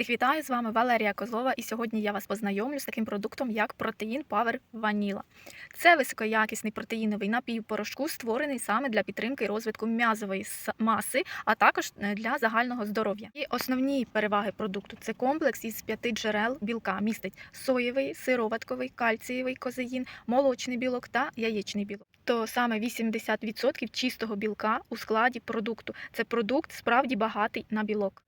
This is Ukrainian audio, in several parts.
Всіх вітаю з вами Валерія Козлова, і сьогодні я вас познайомлю з таким продуктом, як протеїн Power Vanilla. Це високоякісний протеїновий напій в порошку, створений саме для підтримки і розвитку м'язової маси, а також е, для загального здоров'я. І основні переваги продукту це комплекс із п'яти джерел білка, містить соєвий, сироватковий, кальцієвий козеїн, молочний білок та яєчний білок. То саме 80% чистого білка у складі продукту. Це продукт справді багатий на білок.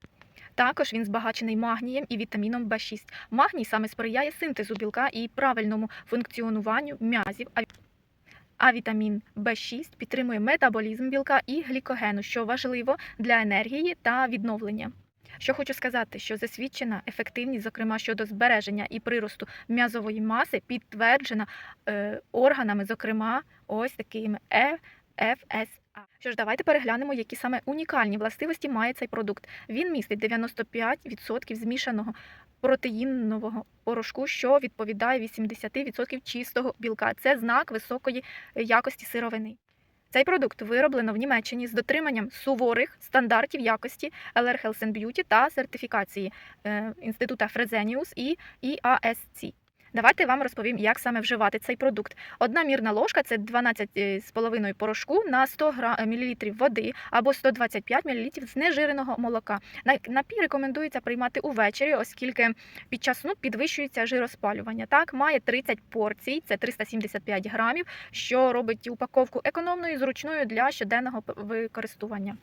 Також він збагачений магнієм і вітаміном В6. Магній саме сприяє синтезу білка і правильному функціонуванню м'язів. а- вітамін В6 підтримує метаболізм білка і глікогену, що важливо для енергії та відновлення. Що хочу сказати, що засвідчена ефективність, зокрема щодо збереження і приросту м'язової маси, підтверджена е, органами, зокрема, ось такими Е, ФСА. Що ж, давайте переглянемо, які саме унікальні властивості має цей продукт. Він містить 95% змішаного протеїнового порошку, що відповідає 80% чистого білка. Це знак високої якості сировини. Цей продукт вироблено в Німеччині з дотриманням суворих стандартів якості LR Health and Beauty та сертифікації е, Інститута Фрезеніус і IASC. Давайте вам розповім, як саме вживати цей продукт. Одна мірна ложка це 12,5 порошку на 100 гра- мл води або 125 мл знежиреного молока. Напій рекомендується приймати увечері, оскільки під час сну підвищується жироспалювання. Так, має 30 порцій, це 375 грамів, що робить упаковку економною і зручною для щоденного використання.